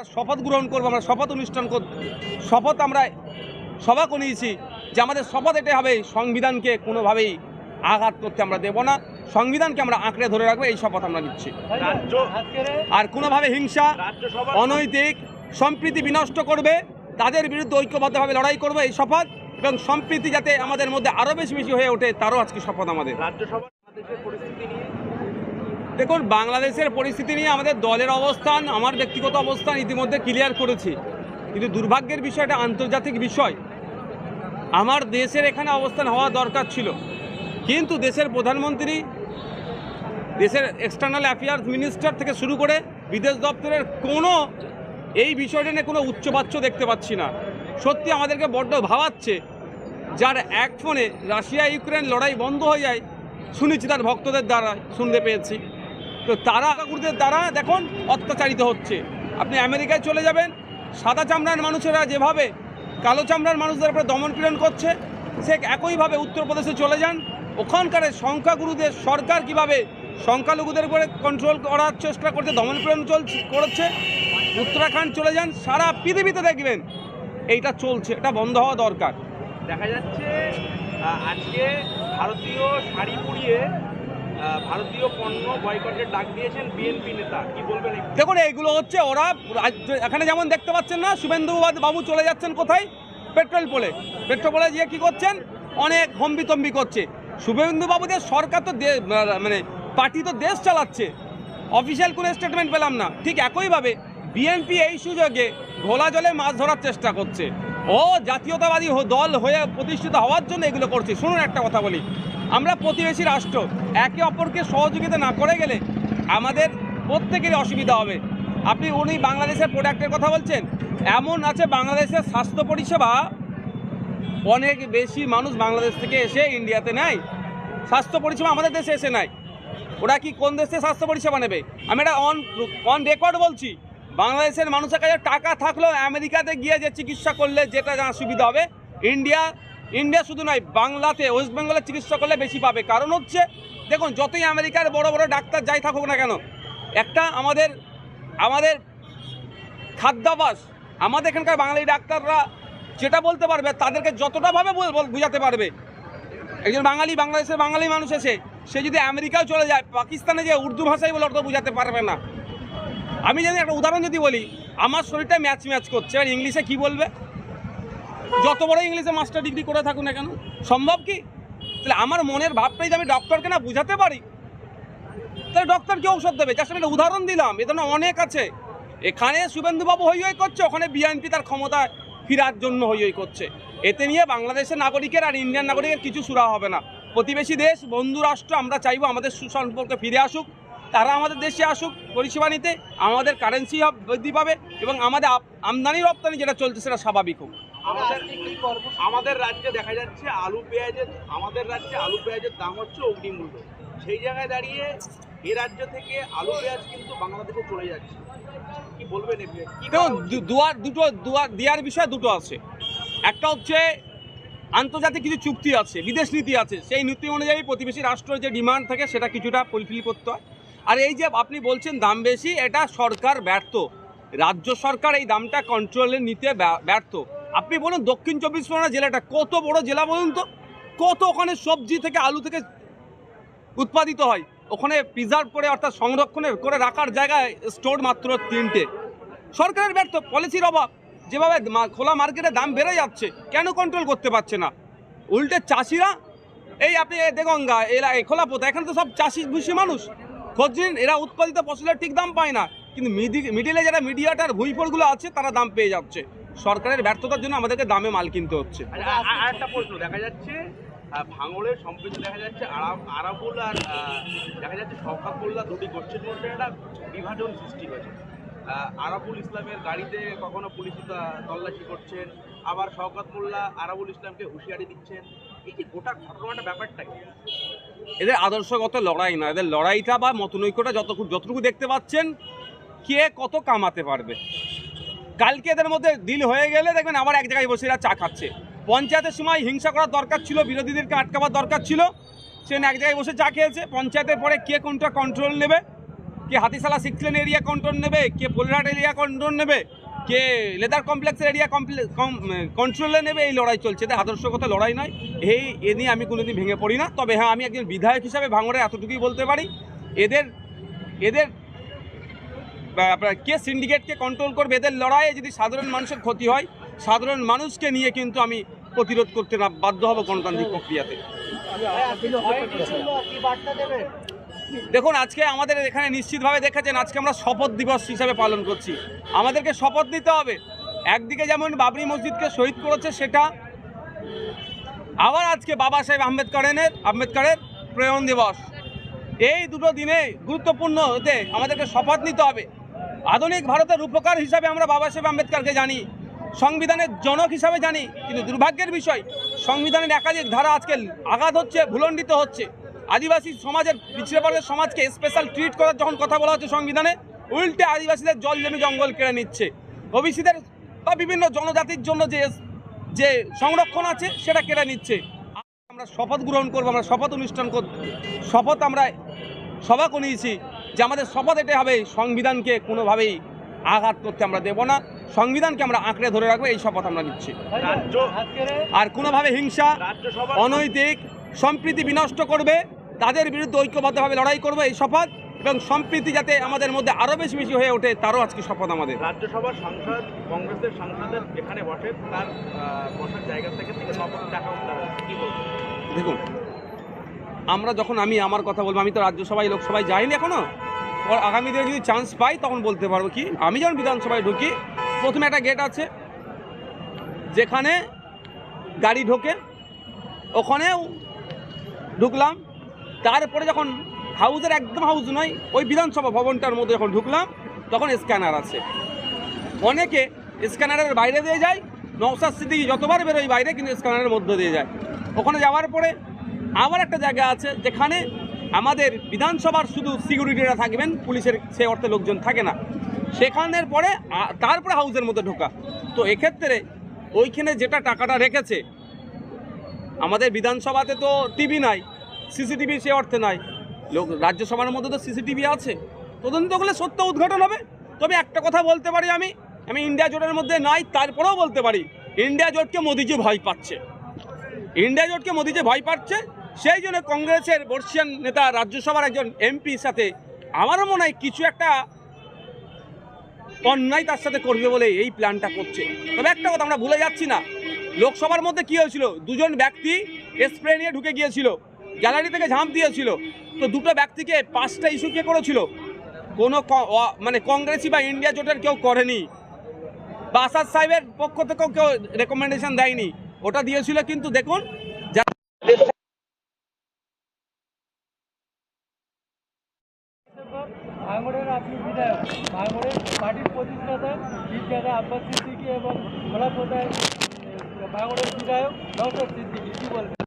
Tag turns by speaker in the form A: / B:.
A: আমরা শপথ গ্রহণ করব আমরা শপথ অনুষ্ঠান কর শপথ আমরা সভা করিয়েছি যে আমাদের শপথ এটাই হবে সংবিধানকে কোনোভাবেই আঘাত করতে আমরা দেব না সংবিধানকে আমরা আঁকড়ে ধরে রাখব এই শপথ আমরা নিচ্ছি। আর কোনোভাবে হিংসা অনৈতিক সম্প্রীতি বিনষ্ট করবে তাদের বিরুদ্ধে ঐক্যবদ্ধভাবে লড়াই করবে এই শপথ এবং সম্প্রীতি যাতে আমাদের মধ্যে আরও বেশি বেশি হয়ে ওঠে তারও আজকে শপথ আমাদের।
B: নিয়ে
A: দেখুন, বাংলাদেশের পরিস্থিতি নিয়ে আমাদের দলের অবস্থান, আমার ব্যক্তিগত অবস্থান ইতিমধ্যে ক্লিয়ার করেছি। কিন্তু দুর্ভাগ্যের বিষয়টা আন্তর্জাতিক বিষয়। আমার দেশের এখানে অবস্থান হওয়া দরকার ছিল। কিন্তু দেশের প্রধানমন্ত্রী, দেশের এক্সটার্নাল অ্যাফেয়ার্স মিনিস্টার থেকে শুরু করে বিদেশ দপ্তরের কোনো এই বিষয়টা নিয়ে কোনো উচ্চবাচ্য দেখতে পাচ্ছি না। সত্যি আমাদেরকে বড্ড ভাবাচ্ছে যার এক ফোনে রাশিয়া ইউক্রেন লড়াই বন্ধ হয়ে যায় শুনেছি তার ভক্তদের দ্বারা শুনতে পেয়েছি। তো তারা ঠাকুরদের দ্বারা দেখুন অত্যাচারিত হচ্ছে। আপনি আমেরিকায় চলে যাবেন সাদা চামড়ার মানুষেরা যেভাবে কালো চামড়ার মানুষদের উপরে দমনপীড়ন করছে সে একইভাবে উত্তরপ্রদেশে চলে যান। ওখানকার সংখ্যাগুরুদের সরকার কীভাবে সংখ্যালঘুদের উপরে কন্ট্রোল করার চেষ্টা করছে দমনপীড়ন চলছে করছে উত্তরাখণ্ড চলে যান সারা পৃথিবীতে দেখবেন এইটা চলছে এটা বন্ধ হওয়া দরকার।
B: দেখা যাচ্ছে আজকে ভারতীয় শাড়ি আহ, ভারতীয় পণ্য বয়কটের ডাক দিয়েছেন বিএনপি নেতা। কি বলবেন
A: দেখুন, এইগুলো হচ্ছে ওরা এখানে যেমন দেখতে পাচ্ছেন না, শুভেন্দু বাবু চলে যাচ্ছেন কোথায়? পেট্রোল পোলে। পেট্রোল পোলে গিয়ে কি করছেন? অনেক হম্বিতম্বি করছে। শুভেন্দু বাবুদের সরকার তো মানে পার্টি তো দেশ চালাচ্ছে। অফিসিয়াল কোনো স্টেটমেন্ট পেলাম না। ঠিক একইভাবে বিএনপি এই সুযোগে ঘোলা জলে মাছ ধরার চেষ্টা করছে। ও, জাতীয়তাবাদী দল হয়ে প্রতিষ্ঠিত হওয়ার জন্য এগুলো করছে। শুনুন একটা কথা বলি। আমরা প্রতিবেশী রাষ্ট্র, একে অপরকে সহযোগিতা না করে গেলে আমাদের প্রত্যেকেরই অসুবিধা হবে। আপনি, উনি বাংলাদেশের প্রোডাক্টের কথা বলছেন? এমন আছে বাংলাদেশের স্বাস্থ্য পরিষেবা। অনেক বেশি মানুষ বাংলাদেশ থেকে এসে ইন্ডিয়াতে নেয়। স্বাস্থ্য পরিষেবা আমাদের দেশে এসে নেয়। ওরা কি কোন দেশে স্বাস্থ্য পরিষেবা নেবে? আমি এটা অন অন রেকর্ড বলছি। বাংলাদেশের মানুষের কাছে টাকা থাকলেও আমেরিকাতে গিয়ে যে চিকিৎসা করলে যেটা যা সুবিধা হবে, ইন্ডিয়া ইন্ডিয়া শুধু নয়, বাংলাতে, ওয়েস্ট বেঙ্গলে চিকিৎসা করলে বেশি পাবে। কারণ হচ্ছে, দেখুন, যতই আমেরিকার বড় বড় ডাক্তার যাই থাকুক না কেন, একটা আমাদের আমাদের খাদ্যাভাস আমাদের এখানকার বাঙালি ডাক্তাররা যেটা বলতে পারবে, তাদেরকে যতটা ভাবে বল- বল- বুঝাতে পারবে। একজন বাঙালি, বাংলাদেশের বাঙালি মানুষ এসে, সে যদি আমেরিকাও চলে যায়, পাকিস্তানে যে উর্দু ভাষায় বলে অত বুঝাতে পারবে না। আমি যদি একটা উদাহরণ যদি বলি, আমার শরীরটা ম্যাচ ম্যাচ করছে, আর ইংলিশে কি বলবে? যত বড় ইংলিশে মাস্টার ডিগ্রি করে থাকুন না কেন, সম্ভব কি? তাহলে আমার মনের ভাবটাই যে আমি ডক্টরকে না বুঝাতে পারি, তাহলে ডক্টর কি ঔষধ দেবে? যার উদাহরণ দিলাম, এ ধরনের অনেক আছে। এখানে শুভেন্দুবাবু হই হই করছে, ওখানে বিএনপি তার ক্ষমতা ফিরার জন্য হই হই করছে। এতে নিয়ে বাংলাদেশের নাগরিকের আর ইন্ডিয়ান নাগরিকের কিছু সুরা হবে না। প্রতিবেশী দেশ, বন্ধু রাষ্ট্র, আমরা চাইব আমাদের সুসম্পর্কে ফিরে আসুক। তারা আমাদের দেশে আসুক পরিষেবা নিতে আমাদের কারেন্সি বৃদ্ধি পাবে এবং আমাদের আমদানি রপ্তানি যেটা চলছে সেটা স্বাভাবিক হোক।
B: আমাদের আমাদের রাজ্যে দেখা যাচ্ছে আলু পেঁয়াজের আমাদের রাজ্যে আলু পেঁয়াজের দাম হচ্ছে অগ্নিমূল্য সেই জায়গায় দাঁড়িয়ে এ রাজ্য থেকে আলু পেঁয়াজ কিন্তু বাংলাদেশে চলে যাচ্ছে। কি বলবেন?
A: দেখুন দুয়ার দুটো দুয়ার দেওয়ার বিষয় দুটো আছে। একটা হচ্ছে আন্তর্জাতিক কিছু চুক্তি আছে বিদেশ নীতি আছে। সেই নীতি অনুযায়ী প্রতিবেশী রাষ্ট্রের যে ডিমান্ড থাকে সেটা কিছুটা ফুলফিল করতে হয়। আর এই যে আপনি বলছেন দাম বেশি, এটা সরকার ব্যর্থ। রাজ্য সরকার এই দামটা কন্ট্রোলে নিতে ব্যর্থ। আপনি বলুন দক্ষিণ চব্বিশ পরগনা জেলাটা, কত বড় জেলা বলুন তো? কত ওখানে সবজি থেকে আলু থেকে উৎপাদিত হয়? ওখানে প্রিজার্ভ করে অর্থাৎ সংরক্ষণের করে রাখার জায়গায় স্টোর মাত্র তিনটে। সরকারের ব্যর্থ পলিসির অভাব। যেভাবে খোলা মার্কেটে দাম বেড়ে যাচ্ছে, কেন কন্ট্রোল করতে পারছে না? উল্টে চাষিরা, এই আপনি এ দেগঙ্গা এরা এই খোলাপোতা এখানে তো সব চাষি ভুষি মানুষ। খোঁজ এরা উৎপাদিত ফসলের ঠিক দাম পায় না। কিন্তু মিডি- মিডিলে যারা মিডিয়াটার ভুইফোরগুলো আছে তারা দাম পেয়ে যাচ্ছে। সরকারের ব্যর্থতার জন্য আমাদেরকে দামে মাল কিনতে হচ্ছে।
B: আচ্ছা, আ- আ- আরেকটা প্রশ্ন দেখা যাচ্ছে ভাঙড়ের সম্প্রীতি দেখা যাচ্ছে আরাব আরাবুল আর দেখা যাচ্ছে মোল্লা দুটি গোষ্ঠীর মধ্যে একটা বিভাজন সৃষ্টি হয়েছে। আরাবুল ইসলামের গাড়িতে কখনো পুলিশ তল্লাশি করছেন আবার শওকাত মোল্লা আরাবুল ইসলামকে হুঁশিয়ারি দিচ্ছেন। এই যে গোটা ঘটনাটা ব্যাপারটা কি?
A: এদের আদর্শগত লড়াই না। এদের লড়াইটা বা মতনৈক্যটা যতটুকু যতটুকু দেখতে পাচ্ছেন, কে কত কামাতে পারবে। কালকে এদের মধ্যে ডিল হয়ে গেলে দেখবেন আবার এক জায়গায় বসে এরা চা খাচ্ছে। পঞ্চায়েতের সময় হিংসা করার দরকার ছিল, বিরোধীদেরকে আটকাবার দরকার ছিল। সে এক জায়গায় বসে চা খেয়েছে। পঞ্চায়েতের পরে কে কোনটা কন্ট্রোল নেবে? কে Hatishala six lane area control নেবে? কে পোলরাট এরিয়া কন্ট্রোল নেবে? কে লেদার কমপ্লেক্সের এরিয়া কন্ট্রোলে নেবে এই লড়াই চলছে এটা আদর্শগত লড়াই নয় এই এ নিয়ে আমি কোনোদিন ভেঙে পড়ি না তবে হ্যাঁ আমি একজন বিধায়ক হিসাবে ভাঙড়ে এতটুকুই বলতে পারি এদের এদের আপনার কে সিন্ডিকেটকে কন্ট্রোল করবে এদের লড়াইয়ে যদি সাধারণ মানুষের ক্ষতি হয় সাধারণ মানুষকে নিয়ে কিন্তু আমি প্রতিরোধ করতে না বাধ্য হব গণতান্ত্রিক প্রক্রিয়াতে দেখুন, আজকে আমাদের এখানে নিশ্চিতভাবে দেখেছেন, আজকে আমরা শপথ দিবস হিসাবে পালন করছি। আমাদেরকে শপথ নিতে হবে। একদিকে যেমন বাবরি মসজিদকে শহীদ করেছে সেটা, আবার আজকে বাবা সাহেব আম্বেদকরের আম্বেদকরের প্রয়ণ দিবস। এই দুটো দিনে গুরুত্বপূর্ণ হতে আমাদেরকে শপথ নিতে হবে। আধুনিক ভারতের উপকার হিসাবে আমরা বাবা সাহেব আম্বেদকরকে জানি, সংবিধানের জনক হিসাবে জানি, কিন্তু দুর্ভাগ্যের বিষয়, সংবিধানের একাধিক ধারা আজকে আঘাত হচ্ছে, ভুলণ্ডিত হচ্ছে। আদিবাসী সমাজের পিছিয়ে পড়ে সমাজকে স্পেশাল ট্রিট করার যখন কথা বলা হচ্ছে সংবিধানে উল্টে আদিবাসীদের জল জমি জঙ্গল কেড়ে নিচ্ছে। ওবিসিদের বা বিভিন্ন জনজাতির জন্য যে যে সংরক্ষণ আছে সেটা কেড়ে নিচ্ছে। আমরা শপথ গ্রহণ করব আমরা শপথ অনুষ্ঠান কর শপথ আমরা সভা করিয়েছি যে আমাদের শপথ এটাই হবে সংবিধানকে কোনোভাবেই আঘাত করতে আমরা দেব না। সংবিধানকে আমরা আঁকড়ে ধরে রাখব এই শপথ আমরা নিচ্ছি। আর কোনোভাবে হিংসা অনৈতিক সম্প্রীতি বিনষ্ট করবে তাদের বিরুদ্ধে ঐক্যবদ্ধভাবে লড়াই করবে এই শপথ এবং সম্প্রীতি যাতে আমাদের মধ্যে আরও বেশি বেশি হয়ে ওঠে তারও আজকে শপথ আমাদের।
B: রাজ্যসভার সাংসদ কংগ্রেসের সাংসদের যেখানে বসেন তার বসার জায়গা থেকে থেকে
A: দেখুন আমরা যখন আমি আমার কথা বলব আমি তো রাজ্যসভায় লোকসভায় যাইনি এখনও। ওর আগামী দিনে যদি চান্স পাই তখন বলতে পারব কি আমি যখন বিধানসভায় ঢুকি প্রথমে একটা গেট আছে যেখানে গাড়ি ঢোকে ওখানেও ঢুকলাম তারপরে যখন হাউসের একদম হাউস নয়, ওই বিধানসভা ভবনটার মধ্যে যখন ঢুকলাম, তখন স্ক্যানার আছে। অনেকে স্ক্যানারের বাইরে দিয়ে যায় নওসাদ সিদ্দিকি যতবার বেরোয় বাইরে, কিন্তু স্ক্যানারের মধ্যে দিয়ে যায়। ওখানে যাওয়ার পরে আবার একটা জায়গা আছে, যেখানে আমাদের বিধানসভার শুধু সিকিউরিটিরা থাকবেন, পুলিশের সে অর্থে লোকজন থাকে না। সেখানের পরে তারপরে হাউসের মধ্যে ঢোকা। তো এক্ষেত্রে ওইখানে যেটা টাকাটা রেখেছে, আমাদের বিধানসভাতে তো টিভি নাই সিসিটিভি সে অর্থে নাই। লোক রাজ্যসভার মধ্যে তো সিসিটিভি আছে। তদন্ত করলে সত্য উদ্ঘাটন হবে। তবে একটা কথা বলতে পারি আমি। আমি ইন্ডিয়া জোটের মধ্যে নাই, তারপরেও বলতে পারি, ইন্ডিয়া জোটকে মোদিজি ভয় পাচ্ছে। ইন্ডিয়া জোটকে মোদিজি ভয় পাচ্ছে, সেই জন্য কংগ্রেসের বর্ষিয়ান নেতা, রাজ্যসভার একজন এমপির সাথে আমারও মনে হয় কিছু একটা অন্যায় তার সাথে করবে বলে এই প্ল্যানটা করছে। তবে একটা কথা আমরা ভুলে যাচ্ছি না। লোকসভার মধ্যে কি হয়েছিল? দুজন ব্যক্তি স্প্রে নিয়ে ঢুকে গিয়েছিল। গ্যালারি থেকে ঝাঁপ দিয়েছিল। তো দুটো ব্যক্তিকে পাঁচটা ইস্যু কে করেছিল। কোনো মানে কংগ্রেসি বা ইন্ডিয়া জোটের কেউ করেনি। বা আসাদ সাহেবের পক্ষ থেকেও কেউ রেকমেন্ডেশন দেয়নি। ওটা দিয়েছিল কিন্তু দেখুন
C: ভাঙড়ের আপনি বিধায়ক। ভাঙড়ের বিধায়ক নৌসর সিদ্দিকী। কি বলবেন?